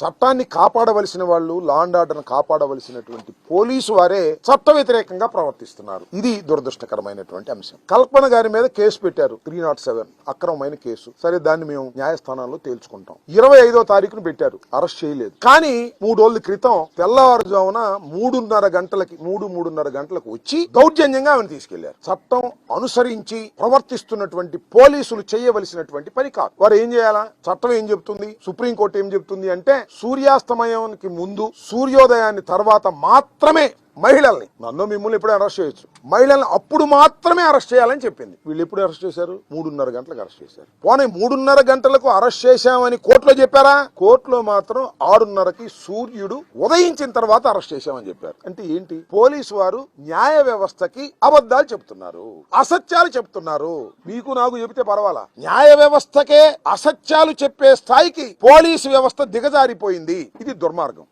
చట్టాన్ని కాపాడవలసిన వాళ్ళు లా అండ్ ఆర్డర్ కాపాడవలసినటువంటి పోలీసు వారే చట్ట వ్యతిరేకంగా ప్రవర్తిస్తున్నారు. ఇది దురదృష్టకరమైనటువంటి అంశం. కల్పన గారి మీద కేసు పెట్టారు త్రీ నాట్ సెవెన్ అక్రమమైన కేసు. సరే దాన్ని మేము న్యాయస్థానాల్లో తేల్చుకుంటాం. ఇరవై ఐదో తారీఖున పెట్టారు అరెస్ట్ చేయలేదు. కానీ మూడు రోజుల క్రితం తెల్లవారుజామున మూడున్నర గంటలకి మూడు మూడున్నర గంటలకు వచ్చి దౌర్జన్యంగా ఆమెను తీసుకెళ్ళారు. చట్టం అనుసరించి ప్రవర్తిస్తున్నటువంటి పోలీసులు చేయవలసినటువంటి పని కాదు. వారు ఏం చేయాలా? చట్టం ఏం చెప్తుంది సుప్రీంకోర్టు ఏం చెప్తుంది అంటే సూర్యాస్తమయానికి ముందు సూర్యోదయాన్ని తర్వాత మాత్రమే మహిళల్ని నన్ను మిమ్మల్ని ఎప్పుడు అరెస్ట్ చేయొచ్చు. మహిళల్ని అప్పుడు మాత్రమే అరెస్ట్ చేయాలని చెప్పింది. వీళ్ళు ఎప్పుడు అరెస్ట్ చేశారు? మూడున్నర గంటలకు అరెస్ట్ చేశారు. పోనీ మూడున్నర గంటలకు అరెస్ట్ చేశామని కోర్టులో చెప్పారా? కోర్టులో మాత్రం ఆరున్నరకి సూర్యుడు ఉదయించిన తర్వాత అరెస్ట్ చేశామని చెప్పారు. అంటే ఏంటి? పోలీసు వారు న్యాయ వ్యవస్థకి అబద్ధాలు చెప్తున్నారు. అసత్యాలు చెప్తున్నారు. మీకు నాకు చెబితే పర్వాలా? న్యాయ వ్యవస్థకే అసత్యాలు చెప్పే స్థాయికి పోలీసు వ్యవస్థ దిగజారిపోయింది. ఇది దుర్మార్గం.